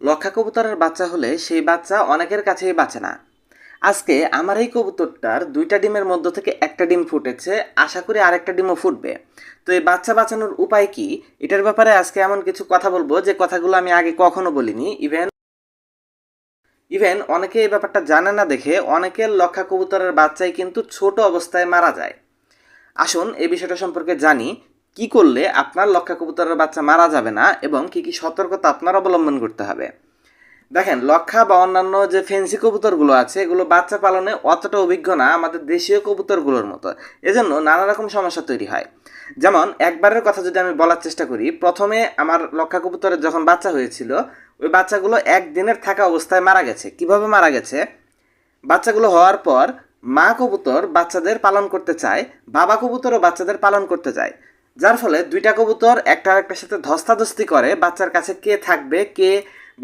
লক্ষা কবুতরের বাচ্চা হলে সেই বাচ্চা অনেকের কাছেই বাঁচে না। আজকে আমার এই কবুতরটার দুইটা ডিমের মধ্য থেকে একটা ডিম ফুটেছে, আশা করি আরেকটা ডিমও ফুটবে। তো এই বাচ্চা বাঁচানোর উপায় কি? এটার ব্যাপারে আজকে এমন কিছু কথা বলব যে কথাগুলো আমি আগে কখনো বলিনি। ইভেন ইভেন অনেকে এই ব্যাপারটা জানে না দেখে অনেকের লক্ষা কবুতরের বাচ্চাই কিন্তু ছোট অবস্থায় মারা যায়। আসুন এই বিষয়টা সম্পর্কে জানি। কি করলে আপনার লক্ষা কবুতরের বাচ্চা মারা যাবে না এবং কি কি সতর্কতা আপনার অবলম্বন করতে হবে? দেখেন, লক্ষা বা অন্যান্য যে ফেন্সি কবুতরগুলো আছে, এগুলো বাচ্চা পালনে অতটা অভিজ্ঞ না, আমাদের দেশীয় কবুতরগুলোর মতো। এজন্য নানা রকম সমস্যা তৈরি হয়। যেমন, একবারের কথা যদি আমি বলার চেষ্টা করি, প্রথমে আমার লক্ষা কবুতরের যখন বাচ্চা হয়েছিল, ওই বাচ্চাগুলো একদিনের থাকা অবস্থায় মারা গেছে। কীভাবে মারা গেছে? বাচ্চাগুলো হওয়ার পর মা কবুতর বাচ্চাদের পালন করতে চায়, বাবা কবুতরও বাচ্চাদের পালন করতে চায়। যার ফলে দুইটা কবুতর একটা আরেকটার সাথে ধস্তাধস্তি করে, বাচ্চার কাছে কে থাকবে, কে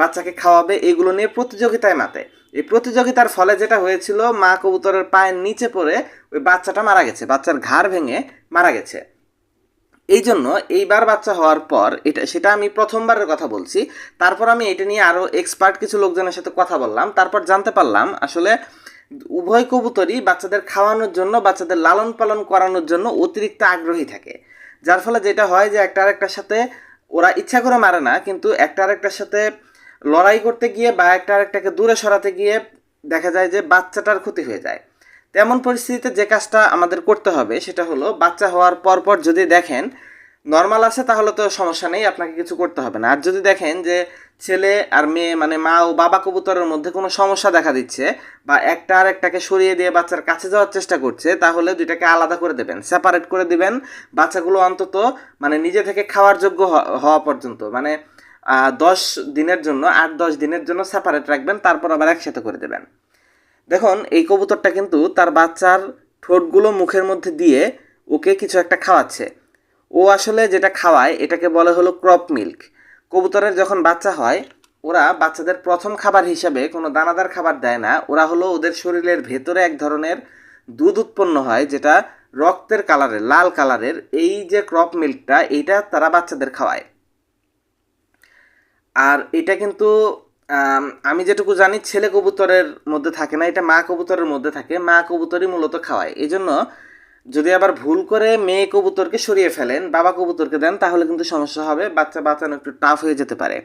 বাচ্চাকে খাওয়াবে, এগুলো নিয়ে প্রতিযোগিতায় মাতে এই প্রতিযোগিতার ফলে যেটা হয়েছিল, মা কবুতরের পায়ের নিচে পড়ে ওই বাচ্চাটা মারা গেছে, বাচ্চার ঘাড় ভেঙে মারা গেছে। এই জন্য এইবার বাচ্চা হওয়ার পর এটা, সেটা আমি প্রথমবারের কথা বলছি। তারপর আমি এটা নিয়ে আরও এক্সপার্ট কিছু লোকজনের সাথে কথা বললাম। তারপর জানতে পারলাম, আসলে উভয় কবুতরই বাচ্চাদের খাওয়ানোর জন্য, বাচ্চাদের লালন পালন করানোর জন্য অতিরিক্ত আগ্রহী থাকে। যার ফলে যেটা হয় যে একটা আরেকটার সাথে ওরা ইচ্ছা করে মারে না, কিন্তু একটা আরেকটার সাথে লড়াই করতে গিয়ে বা একটা আরেকটাকে দূরে সরাতে গিয়ে দেখা যায় যে বাচ্চাটার ক্ষতি হয়ে যায়। তেমন পরিস্থিতিতে যে কাজটা আমাদের করতে হবে সেটা হলো বাচ্চা হওয়ার পরপর পর যদি দেখেন নর্মাল আছে, তাহলে তো সমস্যা নেই, আপনাকে কিছু করতে হবে না। আর যদি দেখেন যে ছেলে আর মেয়ে মানে মা ও বাবা কবুতরের মধ্যে কোনো সমস্যা দেখা দিচ্ছে, বা একটা আর একটাকে সরিয়ে দিয়ে বাচ্চার কাছে যাওয়ার চেষ্টা করছে, তাহলে দুইটাকে আলাদা করে দেবেন সেপারেট করে দিবেন। বাচ্চাগুলো অন্তত মানে নিজে থেকে খাওয়ার যোগ্য হওয়া পর্যন্ত মানে দশ দিনের জন্য, আট দশ দিনের জন্য সেপারেট রাখবেন, তারপর আবার একসাথে করে দেবেন। দেখুন, এই কবুতরটা কিন্তু তার বাচ্চার ঠোঁটগুলো মুখের মধ্যে দিয়ে ওকে কিছু একটা খাওয়াচ্ছে। ও আসলে যেটা খাওয়ায়, এটাকে বলে হলো ক্রপ মিল্ক কবুতরের যখন বাচ্চা হয়, ওরা বাচ্চাদের প্রথম খাবার হিসাবে কোনো দানাদার খাবার দেয় না। ওরা হলো ওদের শরীরের ভেতরে এক ধরনের দুধ উৎপন্ন হয়, যেটা রক্তের কালারের লাল কালারের এই যে ক্রপ মিল্কটা এইটা তারা বাচ্চাদের খাওয়ায়। আর এটা কিন্তু, আমি যেটুকু জানি, ছেলে কবুতরের মধ্যে থাকে না, এটা মা কবুতরের মধ্যে থাকে। মা কবুতরই মূলত খাওয়ায়। এই জন্য যদি আবার ভুল করে মেয়ে কবুতরকে সরিয়ে ফেলেন, বাবা কবুতরকে দেন, তাহলে কিন্তু সমস্যা হবে, বাচ্চা বাঁচানো একটু টাফ হয়ে যেতে পারে।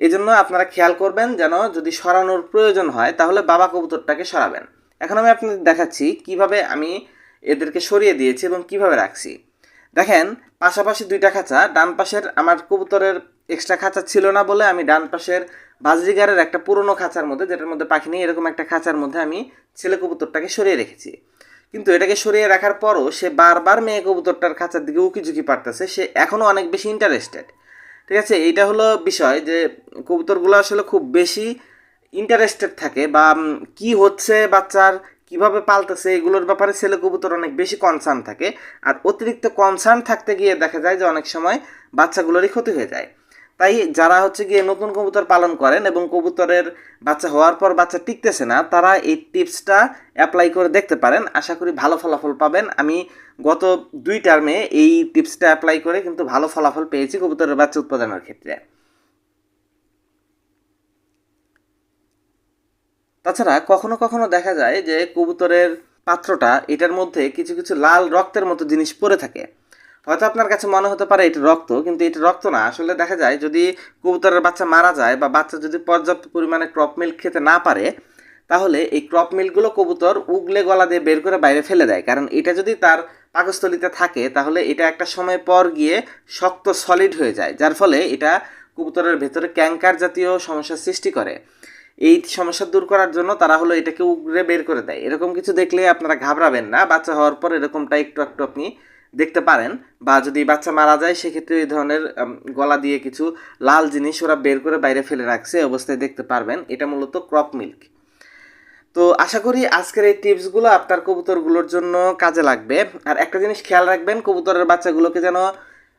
এই জন্য আপনারা খেয়াল করবেন যেন যদি সরানোর প্রয়োজন হয়, তাহলে বাবা কবুতরটাকে সরাবেন। এখন আমি আপনাদের দেখাচ্ছি কীভাবে আমি এদেরকে সরিয়ে দিয়েছি এবং কীভাবে রাখছি। দেখেন, পাশাপাশি দুইটা খাঁচা, ডান পাশের আমার কবুতরের এক্সট্রা খাঁচা ছিল না বলে আমি ডান পাশের বাজরিগারের একটা পুরনো খাঁচার মধ্যে, যেটার মধ্যে পাখি নেই, এরকম একটা খাঁচার মধ্যে আমি ছেলে কবুতরটাকে সরিয়ে রেখেছি। কিন্তু এটাকে সরিয়ে রাখার পরও সে বারবার মেয়ে কবুতরটার খাঁচার দিকে উকি ঝুঁকি পারতেছে সে এখনও অনেক বেশি ইন্টারেস্টেড ঠিক আছে? এইটা হলো বিষয় যে কবুতরগুলো আসলে খুব বেশি ইন্টারেস্টেড থাকে বা কি হচ্ছে বাচ্চার, কীভাবে পালতেছে, এগুলোর ব্যাপারে ছেলে কবুতর অনেক বেশি কনসার্ন থাকে। আর অতিরিক্ত কনসার্ন থাকতে গিয়ে দেখা যায় যে অনেক সময় বাচ্চাগুলোরই ক্ষতি হয়ে যায়। তাই যারা হচ্ছে গিয়ে নতুন কবুতর পালন করেন এবং কবুতরের বাচ্চা হওয়ার পর বাচ্চা টিকতেছে না, তারা এই টিপসটা অ্যাপ্লাই করে দেখতে পারেন। আশা করি ভালো ফলাফল পাবেন। আমি গত দুই টার্মে এই টিপসটা অ্যাপ্লাই করে কিন্তু ভালো ফলাফল পেয়েছি কবুতরের বাচ্চা উৎপাদনের ক্ষেত্রে। তাছাড়া কখনো কখনো দেখা যায় যে কবুতরের পাত্রটা এটার মধ্যে কিছু কিছু লাল রক্তের মতো জিনিস পড়ে থাকে। হয়তো আপনার কাছে মনে হতে পারে এটা রক্ত, কিন্তু এটা রক্ত না। আসলে দেখা যায় যদি কবুতরের বাচ্চা মারা যায় বা বাচ্চা যদি পর্যাপ্ত পরিমাণে ক্রপ মিল্ক খেতে না পারে, তাহলে এই ক্রপ মিল্কগুলো কবুতর উগলে গলা দিয়ে বের করে বাইরে ফেলে দেয়। কারণ এটা যদি তার পাকস্থলিতে থাকে, তাহলে এটা একটা সময় পর গিয়ে শক্ত সলিড হয়ে যায়, যার ফলে এটা কবুতরের ভেতরে ক্যাঙ্কার জাতীয় সমস্যার সৃষ্টি করে। এই সমস্যা দূর করার জন্য তারা হলো এটাকে উগড়ে বের করে দেয়। এরকম কিছু দেখলে আপনারা ঘাবড়াবেন না। বাচ্চা হওয়ার পর এরকমটা একটু একটু আপনি দেখতে পারেন বা যদি বাচ্চা মারা যায়, সেক্ষেত্রে এই ধরনের গলা দিয়ে কিছু লাল জিনিস ওরা বের করে বাইরে ফেলে রাখছে অবস্থায় দেখতে পারবেন। এটা মূলত ক্রপ মিল্ক। তো আশা করি আজকের এই টিপসগুলো আপনার কবুতরগুলোর জন্য কাজে লাগবে। আর একটা জিনিস খেয়াল রাখবেন, কবুতরের বাচ্চাগুলোকে যেন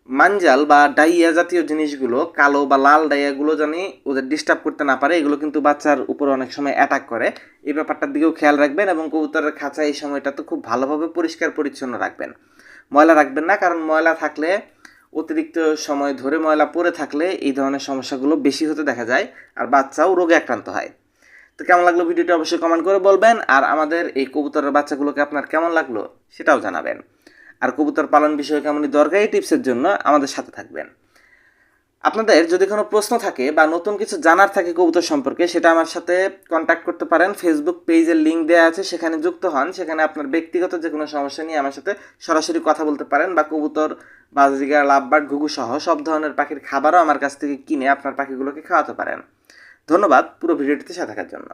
মাঞ্জাল বা ডাইয়া জাতীয় জিনিসগুলো, কালো বা লাল ডাইয়াগুলো জানি ওদের ডিস্টার্ব করতে না পারে, এগুলো কিন্তু বাচ্চার উপর অনেক সময় অ্যাটাক করে। এই ব্যাপারটার দিকেও খেয়াল রাখবেন এবং কবুতরের খাঁচা এই সময়টা তো খুব ভালোভাবে পরিষ্কার পরিচ্ছন্ন রাখবেন। ময়লা রাখবেন না, কারণ ময়লা থাকলে অতিরিক্ত সময় ধরে ময়লা পরে থাকলে এই ধরনের সমস্যাগুলো বেশি হতে দেখা যায় আর বাচ্চাও রোগে আক্রান্ত হয়। তো কেমন লাগল ভিডিওটি অবশ্যই কমেন্ট করে বলবেন, আর আমাদের এই কবুতরের বাচ্চাগুলোকে আপনার কেমন লাগল সেটাও জানাবেন। আর কবুতর পালন বিষয়ে কেমনই দরকারি টিপসের জন্য আমাদের সাথে থাকবেন। আপনাদের যদি কোনো প্রশ্ন থাকে বা নতুন কিছু জানার থাকে কবুতর সম্পর্কে, সেটা আমার সাথে কন্ট্যাক্ট করতে পারেন। ফেসবুক পেজের লিঙ্ক দেওয়া আছে, সেখানে যুক্ত হন। সেখানে আপনার ব্যক্তিগত যে কোনো সমস্যা নিয়ে আমার সাথে সরাসরি কথা বলতে পারেন বা কবুতর বাজরিগা লাভবার্ড ঘুঘু সহ সব ধরনের পাখির খাবারও আমার কাছ থেকে কিনে আপনার পাখিগুলোকে খাওয়াতে পারেন। ধন্যবাদ পুরো ভিডিওটিতে সাথে থাকার জন্য।